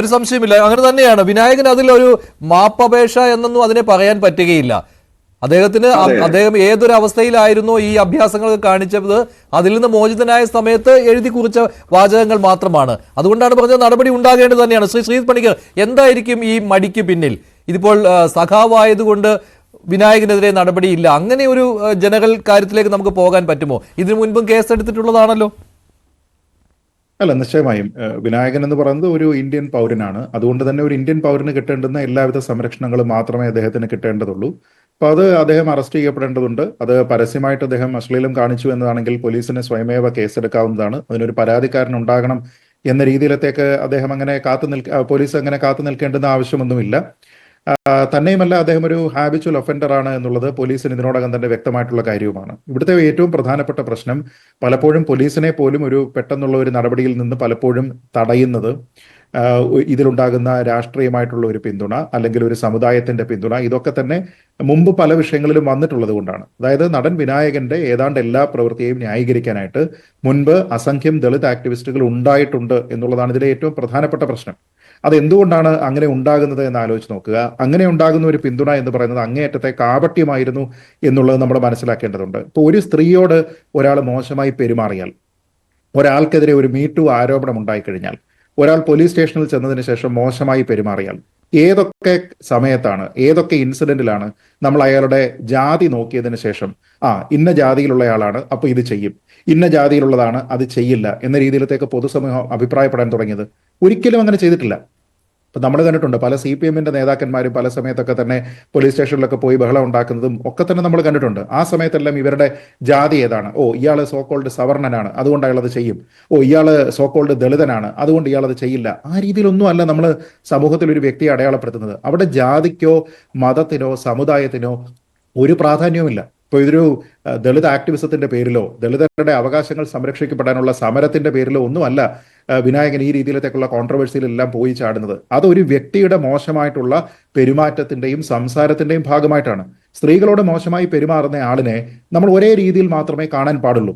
ഒരു സംശയമില്ല. അങ്ങനെ തന്നെയാണ്. വിനായകൻ അതിൽ ഒരു മാപ്പപേക്ഷ എന്നൊന്നും അതിനെ പറയാൻ പറ്റുകയില്ല. അദ്ദേഹത്തിന് അദ്ദേഹം ഏതൊരു അവസ്ഥയിലായിരുന്നു ഈ അഭ്യാസങ്ങൾ കാണിച്ചത്? അതിൽ നിന്ന് മോചിതനായ സമയത്ത് എഴുതി കുറിച്ച വാചകങ്ങൾ മാത്രമാണ്. അതുകൊണ്ടാണ് പറഞ്ഞത് നടപടി ഉണ്ടാകേണ്ടത് തന്നെയാണ്. ശ്രീ ശ്രീ പണിക്കർ എന്തായിരിക്കും ഈ മടിക്ക് പിന്നിൽ? ഇതിപ്പോൾ സഖാവായതുകൊണ്ട് വിനായകനെതിരെ നടപടിയില്ല. അങ്ങനെ ഒരു ജനകൽ ജനറൽ കാര്യത്തിലേക്ക് നമുക്ക് പോകാൻ പറ്റുമോ? ഇതിനു മുൻപും കേസെടുത്തിട്ടുള്ളതാണല്ലോ. അല്ല നിശ്ചയമായും. വിനായകൻ എന്ന് പറയുന്നത് ഒരു ഇന്ത്യൻ പൗരനാണ്. അതുകൊണ്ട് തന്നെ ഒരു ഇന്ത്യൻ പൗരന് കിട്ടേണ്ടുന്ന എല്ലാവിധ സംരക്ഷണങ്ങളും മാത്രമേ അദ്ദേഹത്തിന് കിട്ടേണ്ടതുള്ളൂ. അപ്പൊ അത് അദ്ദേഹം അറസ്റ്റ് ചെയ്യപ്പെടേണ്ടതുണ്ട്. അത് പരസ്യമായിട്ട് അദ്ദേഹം അശ്ലീലം കാണിച്ചു എന്നതാണെങ്കിൽ പോലീസിന് സ്വയമേവ കേസെടുക്കാവുന്നതാണ്. അതിനൊരു പരാതിക്കാരൻ ഉണ്ടാകണം എന്ന രീതിയിലത്തേക്ക് അദ്ദേഹം അങ്ങനെ കാത്തു നിൽക്ക പോലീസ് അങ്ങനെ കാത്തു നിൽക്കേണ്ടുന്ന ആവശ്യമൊന്നുമില്ല. തന്നെയുമല്ല അദ്ദേഹം ഒരു ഹാബിച്വൽ ഒഫൻഡർ ആണ് എന്നുള്ളത് പോലീസിന് ഇതിനോടകം തന്നെ വ്യക്തമായിട്ടുള്ള കാര്യവുമാണ്. ഇവിടുത്തെ ഏറ്റവും പ്രധാനപ്പെട്ട പ്രശ്നം പലപ്പോഴും പോലീസിനെ പോലും ഒരു പെട്ടെന്നുള്ള ഒരു നടപടിയിൽ നിന്ന് പലപ്പോഴും തടയുന്നത്. ഇതിലുണ്ടാകുന്ന രാഷ്ട്രീയമായിട്ടുള്ള ഒരു പിന്തുണ അല്ലെങ്കിൽ ഒരു സമുദായത്തിന്റെ പിന്തുണ ഇതൊക്കെ തന്നെ മുമ്പ് പല വിഷയങ്ങളിലും വന്നിട്ടുള്ളത് കൊണ്ടാണ്. അതായത് നടൻ വിനായകന്റെ ഏതാണ്ട് എല്ലാ പ്രവൃത്തിയെയും ന്യായീകരിക്കാനായിട്ട് മുൻപ് അസംഖ്യം ദളിത് ആക്ടിവിസ്റ്റുകൾ ഉണ്ടായിട്ടുണ്ട് എന്നുള്ളതാണ് ഇതിലെ ഏറ്റവും പ്രധാനപ്പെട്ട പ്രശ്നം. അത് എന്തുകൊണ്ടാണ് അങ്ങനെ ഉണ്ടാകുന്നത് എന്ന് ആലോചിച്ച് നോക്കുക. അങ്ങനെ ഉണ്ടാകുന്ന ഒരു പിന്തുണ എന്ന് പറയുന്നത് അങ്ങേയറ്റത്തെ കാപട്യമായിരുന്നു എന്നുള്ളത് നമ്മൾ മനസ്സിലാക്കേണ്ടതുണ്ട്. ഇപ്പോൾ ഒരു സ്ത്രീയോട് ഒരാൾ മോശമായി പെരുമാറിയാൽ ഒരാൾക്കെതിരെ ഒരു മീറ്റു ആരോപണം ഉണ്ടായിക്കഴിഞ്ഞാൽ ഒരാൾ പോലീസ് സ്റ്റേഷനിൽ ചെന്നതിന് ശേഷം മോശമായി പെരുമാറിയാൽ ഏതൊക്കെ സമയത്താണ് ഏതൊക്കെ ഇൻസിഡന്റിലാണ് നമ്മൾ അയാളുടെ ജാതി നോക്കിയതിന് ശേഷം ആ ഇന്ന ജാതിയിലുള്ളയാളാണ് അപ്പൊ ഇത് ചെയ്യും. ഇന്ന ജാതിയിലുള്ളതാണ് അത് ചെയ്യില്ല എന്ന രീതിയിലത്തേക്ക് പൊതുസമൂഹം അഭിപ്രായപ്പെടാൻ തുടങ്ങിയത്. ഒരിക്കലും അങ്ങനെ ചെയ്തിട്ടില്ല. ഇപ്പൊ നമ്മൾ കണ്ടിട്ടുണ്ട് പല സി പി എമ്മിന്റെ നേതാക്കന്മാരും പല സമയത്തൊക്കെ തന്നെ പോലീസ് സ്റ്റേഷനിലൊക്കെ പോയി ബഹളം ഉണ്ടാക്കുന്നതും ഒക്കെ തന്നെ നമ്മൾ കണ്ടിട്ടുണ്ട്. ആ സമയത്തെല്ലാം ഇവരുടെ ജാതി ഏതാണ്? ഓ ഇയാൾ സോ കോൾഡ് സവർണനാണ് അതുകൊണ്ട് അയാൾ അത് ചെയ്യും. ഓ ഇയാൾ സോ കോൾഡ് ദളിതനാണ്. അതുകൊണ്ട് ഇയാൾ അത് ചെയ്യില്ല. ആ രീതിയിലൊന്നും അല്ല നമ്മൾ സമൂഹത്തിൽ ഒരു വ്യക്തിയെ അടയാളപ്പെടുത്തുന്നത്. അവിടെ ജാതിക്കോ മതത്തിനോ സമുദായത്തിനോ ഒരു പ്രാധാന്യവുമില്ല. ഇപ്പോൾ ഇതൊരു ദളിത് ആക്ടിവിസത്തിന്റെ പേരിലോ ദളിതരുടെ അവകാശങ്ങൾ സംരക്ഷിക്കപ്പെടാനുള്ള സമരത്തിന്റെ പേരിലോ ഒന്നുമല്ല വിനായകൻ ഈ രീതിയിലത്തേക്കുള്ള കോൺട്രവേഴ്സിയിലെല്ലാം പോയി ചാടുന്നത്. അതൊരു വ്യക്തിയുടെ മോശമായിട്ടുള്ള പെരുമാറ്റത്തിന്റെയും സംസാരത്തിന്റെയും ഭാഗമായിട്ടാണ്. സ്ത്രീകളോട് മോശമായി പെരുമാറുന്ന ആളിനെ നമ്മൾ ഒരേ രീതിയിൽ മാത്രമേ കാണാൻ പാടുള്ളൂ.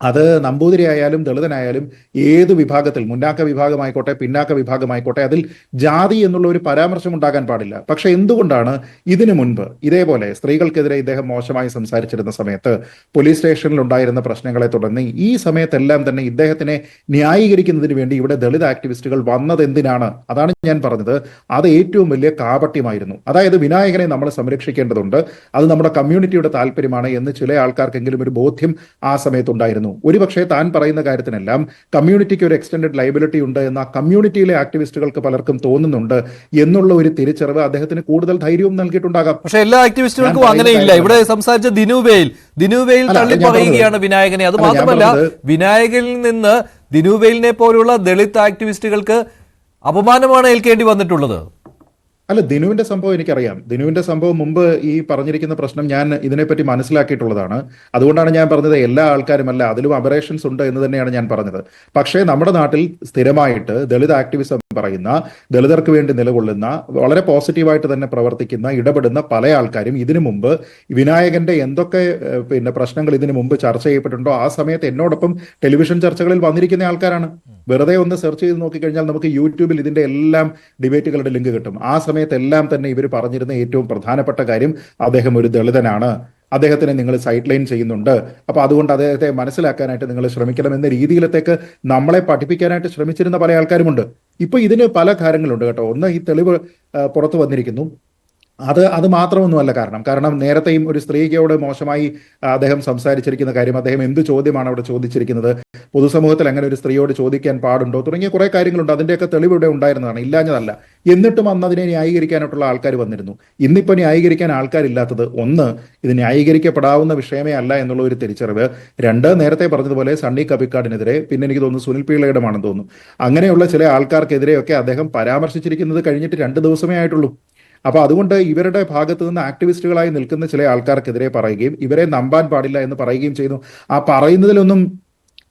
അത് നമ്പൂതിരിയായാലും ദളിതനായാലും ഏത് വിഭാഗത്തിൽ മുന്നാക്ക വിഭാഗമായിക്കോട്ടെ പിന്നാക്ക വിഭാഗമായിക്കോട്ടെ അതിൽ ജാതി എന്നുള്ള ഒരു പരാമർശം ഉണ്ടാകാൻ പാടില്ല. പക്ഷെ എന്തുകൊണ്ടാണ് ഇതിനു മുൻപ് ഇതേപോലെ സ്ത്രീകൾക്കെതിരെ ഇദ്ദേഹം മോശമായി സംസാരിച്ചിരുന്ന സമയത്ത് പോലീസ് സ്റ്റേഷനിൽ ഉണ്ടായിരുന്ന പ്രശ്നങ്ങളെ തുടർന്ന് ഈ സമയത്തെല്ലാം തന്നെ ഇദ്ദേഹത്തിനെ ന്യായീകരിക്കുന്നതിന് വേണ്ടി ഇവിടെ ദളിത് ആക്ടിവിസ്റ്റുകൾ വന്നത് എന്തിനാണ് അതാണ് ഞാൻ പറഞ്ഞത്. അത് ഏറ്റവും വലിയ കാപട്യമായിരുന്നു. അതായത് വിനായകനെ നമ്മൾ സംരക്ഷിക്കേണ്ടതുണ്ട്. അത് നമ്മുടെ കമ്മ്യൂണിറ്റിയുടെ താല്പര്യമാണ് എന്ന് ചില ആൾക്കാർക്കെങ്കിലും ഒരു ബോധ്യം ആ സമയത്തുണ്ടായിരുന്നു. ഒരുപക്ഷെ താൻ പറയുന്ന കാര്യത്തിനെല്ലാം കമ്മ്യൂണിറ്റിക്ക് ഒരു എക്സ്റ്റൻഡ് ലൈബിലിറ്റി ഉണ്ട് എന്ന് ആ കമ്മ്യൂണിറ്റിയിലെ ആക്ടിവിസ്റ്റുകൾക്ക് പലർക്കും തോന്നുന്നുണ്ട് എന്നുള്ള ഒരു തിരിച്ചറിവ് അദ്ദേഹത്തിന് കൂടുതൽ ധൈര്യവും നൽകിയിട്ടുണ്ടാകാം. പക്ഷെ എല്ലാ ആക്ടിവിസ്റ്റുകൾക്കും അങ്ങനെയില്ല. ഇവിടെ സംസാരിച്ച ദിനുവേൽ അല്ല, തള്ളി പറയുകയാണ് വിനായകനെ. അത് മാത്രമല്ല വിനായകനിൽ നിന്ന് ദിനുവേലിനെ പോലുള്ള ദളിത് ആക്ടിവിസ്റ്റുകൾക്ക് അപമാനമാണ് ഏൽക്കേണ്ടി വന്നിട്ടുള്ളത്. അല്ല ദിനുവിന്റെ സംഭവം എനിക്കറിയാം. ദിനുവിന്റെ സംഭവം മുമ്പ് ഈ പറഞ്ഞിരിക്കുന്ന പ്രശ്നം ഞാൻ ഇതിനെപ്പറ്റി മനസ്സിലാക്കിയിട്ടുള്ളതാണ്. അതുകൊണ്ടാണ് ഞാൻ പറഞ്ഞത് എല്ലാ ആൾക്കാരുമല്ല അതിലും അബറേഷൻസ് ഉണ്ട് എന്ന് തന്നെയാണ് ഞാൻ പറഞ്ഞത്. പക്ഷേ നമ്മുടെ നാട്ടിൽ സ്ഥിരമായിട്ട് ദളിത് ആക്ടിവിസം പറയുന്ന ദളിതർക്ക് വേണ്ടി നിലകൊള്ളുന്ന വളരെ പോസിറ്റീവായിട്ട് തന്നെ പ്രവർത്തിക്കുന്ന ഇടപെടുന്ന പല ആൾക്കാരും ഇതിനു മുമ്പ് വിനായകന്റെ എന്തൊക്കെ പിന്നെ പ്രശ്നങ്ങൾ ഇതിനു മുമ്പ് ചർച്ച ചെയ്യപ്പെട്ടിട്ടുണ്ടോ ആ സമയത്ത് എന്നോടൊപ്പം ടെലിവിഷൻ ചർച്ചകളിൽ വന്നിരിക്കുന്ന ആൾക്കാരാണ്. വെറുതെ ഒന്ന് സെർച്ച് ചെയ്ത് നോക്കിക്കഴിഞ്ഞാൽ നമുക്ക് യൂട്യൂബിൽ ഇതിന്റെ എല്ലാം ഡിബേറ്റുകളുടെ ലിങ്ക് കിട്ടും. ആ സമയത്തെല്ലാം തന്നെ ഇവർ പറഞ്ഞിരുന്ന ഏറ്റവും പ്രധാനപ്പെട്ട കാര്യം അദ്ദേഹം ഒരു ദളിതനാണ്. അദ്ദേഹത്തിനെ നിങ്ങൾ സൈഡ് ലൈൻ ചെയ്യുന്നുണ്ട്. അപ്പൊ അതുകൊണ്ട് അദ്ദേഹത്തെ മനസ്സിലാക്കാനായിട്ട് നിങ്ങൾ ശ്രമിക്കണം എന്ന രീതിയിലത്തേക്ക് നമ്മളെ പഠിപ്പിക്കാനായിട്ട് ശ്രമിച്ചിരുന്ന പല ആൾക്കാരുമുണ്ട്. ഇപ്പൊ ഇതിന് പല കാര്യങ്ങളുണ്ട് കേട്ടോ. ഒന്ന് ഈ തെളിവ് പുറത്തു വന്നിരിക്കുന്നു. അത് അത് മാത്രമൊന്നുമല്ല കാരണം. കാരണം നേരത്തെയും ഒരു സ്ത്രീയോട് മോശമായി അദ്ദേഹം സംസാരിച്ചിരിക്കുന്ന കാര്യം അദ്ദേഹം എന്ത് ചോദ്യമാണ് അവിടെ ചോദിച്ചിരിക്കുന്നത്? പൊതുസമൂഹത്തിൽ അങ്ങനെ ഒരു സ്ത്രീയോട് ചോദിക്കാൻ പാടുണ്ടോ? തുടങ്ങിയ കുറെ കാര്യങ്ങളുണ്ട്. അതിന്റെയൊക്കെ തെളിവ് ഇവിടെ ഉണ്ടായിരുന്നതാണ്. ഇല്ലാഞ്ഞതല്ല. എന്നിട്ടും അന്ന് അതിനെ ന്യായീകരിക്കാനായിട്ടുള്ള ആൾക്കാർ വന്നിരുന്നു. ഇന്നിപ്പോൾ ന്യായീകരിക്കാൻ ആൾക്കാരില്ലാത്തത് ഒന്ന് ഇത് ന്യായീകരിക്കപ്പെടാവുന്ന വിഷയമേ അല്ല എന്നുള്ള ഒരു തിരിച്ചറിവ്. രണ്ട് നേരത്തെ പറഞ്ഞതുപോലെ സണ്ണി കപിക്കാടിനെതിരെ പിന്നെ എനിക്ക് തോന്നുന്നു സുനിൽ പിള്ളയുടെമാണെന്ന് തോന്നുന്നു. അങ്ങനെയുള്ള ചില ആൾക്കാർക്കെതിരെയൊക്കെ അദ്ദേഹം പരാമർശിച്ചിരിക്കുന്നത് കഴിഞ്ഞിട്ട് രണ്ട് ദിവസമേ ആയിട്ടുള്ളൂ. അപ്പൊ അതുകൊണ്ട് ഇവരുടെ ഭാഗത്തു നിന്ന് ആക്ടിവിസ്റ്റുകളായി നിൽക്കുന്ന ചില ആൾക്കാർക്കെതിരെ പറയുകയും ഇവരെ നമ്പാൻ പാടില്ല എന്ന് പറയുകയും ചെയ്യുന്നു. ആ പറയുന്നതിലൊന്നും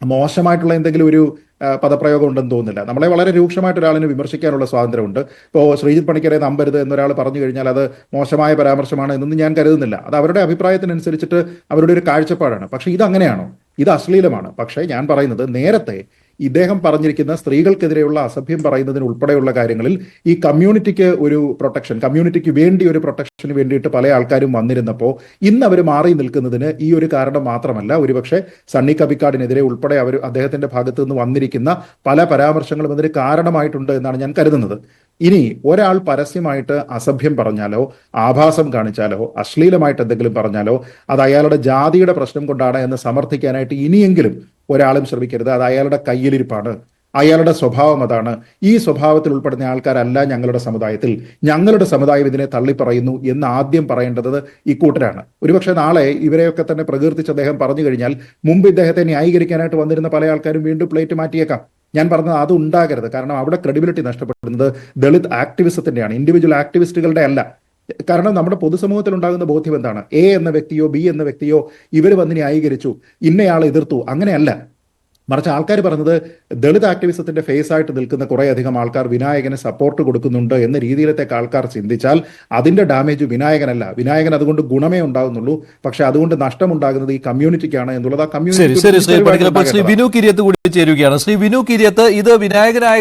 മോശമായിട്ടുള്ള എന്തെങ്കിലും ഒരു പദപ്രയോഗം ഉണ്ടെന്ന് തോന്നുന്നില്ല. നമ്മളെ വളരെ രൂക്ഷമായിട്ട് ഒരാളിനെ വിമർശിക്കാനുള്ള സ്വാതന്ത്ര്യമുണ്ട്. ഇപ്പോൾ ശ്രീജിത് പണിക്കരെ നമ്പരുത് എന്നൊരാൾ പറഞ്ഞു കഴിഞ്ഞാൽ അത് മോശമായ പരാമർശമാണ് എന്നൊന്നും ഞാൻ കരുതുന്നില്ല. അത് അവരുടെ അഭിപ്രായത്തിനനുസരിച്ചിട്ട് അവരുടെ ഒരു കാഴ്ചപ്പാടാണ്. പക്ഷേ ഇത് അങ്ങനെയാണോ ഇത് അശ്ലീലമാണ്. പക്ഷേ ഞാൻ പറയുന്നത് നേരത്തെ ഇദ്ദേഹം പറഞ്ഞിരിക്കുന്ന സ്ത്രീകൾക്കെതിരെയുള്ള അസഭ്യം പറയുന്നതിന് ഉൾപ്പെടെയുള്ള കാര്യങ്ങളിൽ ഈ കമ്മ്യൂണിറ്റിക്ക് ഒരു പ്രൊട്ടക്ഷൻ കമ്മ്യൂണിറ്റിക്ക് വേണ്ടി ഒരു പ്രൊട്ടക്ഷന് വേണ്ടിയിട്ട് പല ആൾക്കാരും വന്നിരുന്നപ്പോൾ ഇന്ന് അവർ മാറി നിൽക്കുന്നതിന് ഈ ഒരു കാരണം മാത്രമല്ല ഒരുപക്ഷെ സണ്ണി കബിക്കാടിനെതിരെ ഉൾപ്പെടെ അവർ അദ്ദേഹത്തിന്റെ ഭാഗത്തു നിന്ന് വന്നിരിക്കുന്ന പല പരാമർശങ്ങളും അതിന് കാരണമായിട്ടുണ്ട് എന്നാണ് ഞാൻ കരുതുന്നത്. ഇനി ഒരാൾ പരസ്യമായിട്ട് അസഭ്യം പറഞ്ഞാലോ ആഭാസം കാണിച്ചാലോ അശ്ലീലമായിട്ട് എന്തെങ്കിലും പറഞ്ഞാലോ അത് അയാളുടെ ജാതിയുടെ പ്രശ്നം കൊണ്ടാണ് എന്ന് സമർത്ഥിക്കാനായിട്ട് ഇനിയെങ്കിലും ഒരാളും ശ്രമിക്കരുത്. അത് അയാളുടെ കയ്യിലിരിപ്പാണ്. അയാളുടെ സ്വഭാവം അതാണ്. ഈ സ്വഭാവത്തിൽ ഉൾപ്പെടുന്ന ആൾക്കാരല്ല ഞങ്ങളുടെ സമുദായത്തിൽ. ഞങ്ങളുടെ സമുദായം ഇതിനെ തള്ളിപ്പറയുന്നു എന്ന് ആദ്യം പറയേണ്ടത് ഇക്കൂട്ടരാണ്. ഒരുപക്ഷെ നാളെ ഇവരെയൊക്കെ തന്നെ പ്രകീർത്തിച്ച് അദ്ദേഹം പറഞ്ഞു കഴിഞ്ഞാൽ മുമ്പ് ഇദ്ദേഹത്തെ ന്യായീകരിക്കാനായിട്ട് വന്നിരുന്ന പല ആൾക്കാരും വീണ്ടും പ്ലേറ്റ് മാറ്റിയേക്കാം. ഞാൻ പറഞ്ഞത് അത് ഉണ്ടാകരുത്. കാരണം അവിടെ ക്രെഡിബിലിറ്റി നഷ്ടപ്പെടുന്നത് ദളിത് ആക്ടിവിസത്തിന്റെയാണ് ഇൻഡിവിജ്വൽ ആക്ടിവിസ്റ്റുകളുടെ അല്ല. കാരണം നമ്മുടെ പൊതുസമൂഹത്തിൽ ഉണ്ടാകുന്ന ബോധ്യം എന്താണ്? എ എന്ന വ്യക്തിയോ ബി എന്ന വ്യക്തിയോ ഇവർ വന്ന് ന്യായീകരിച്ചു. ഇന്നയാളെ എതിർത്തു. അങ്ങനെയല്ല. മറിച്ച് ആൾക്കാർ പറഞ്ഞത് ദളിത് ആക്ടിവിസത്തിന്റെ ഫേസ് ആയിട്ട് നിൽക്കുന്ന കുറേ അധികം ആൾക്കാർ വിനായകന് സപ്പോർട്ട് കൊടുക്കുന്നുണ്ട് എന്ന രീതിയിലത്തേക്ക് ആൾക്കാർ ചിന്തിച്ചാൽ അതിന്റെ ഡാമേജ് വിനായകനല്ല. വിനായകൻ അതുകൊണ്ട് ഗുണമേ ഉണ്ടാകുന്നുള്ളൂ പക്ഷെ അതുകൊണ്ട് നഷ്ടമുണ്ടാകുന്നത് ഈ കമ്മ്യൂണിറ്റിക്കാണ് എന്നുള്ളത് ആ ശരി ശരി വിനു കിരിയത്ത് കൂടി ചേരുകയാണ്. ശ്രീ വിനു കിരിയത്ത് ഇത് വിനായകനായ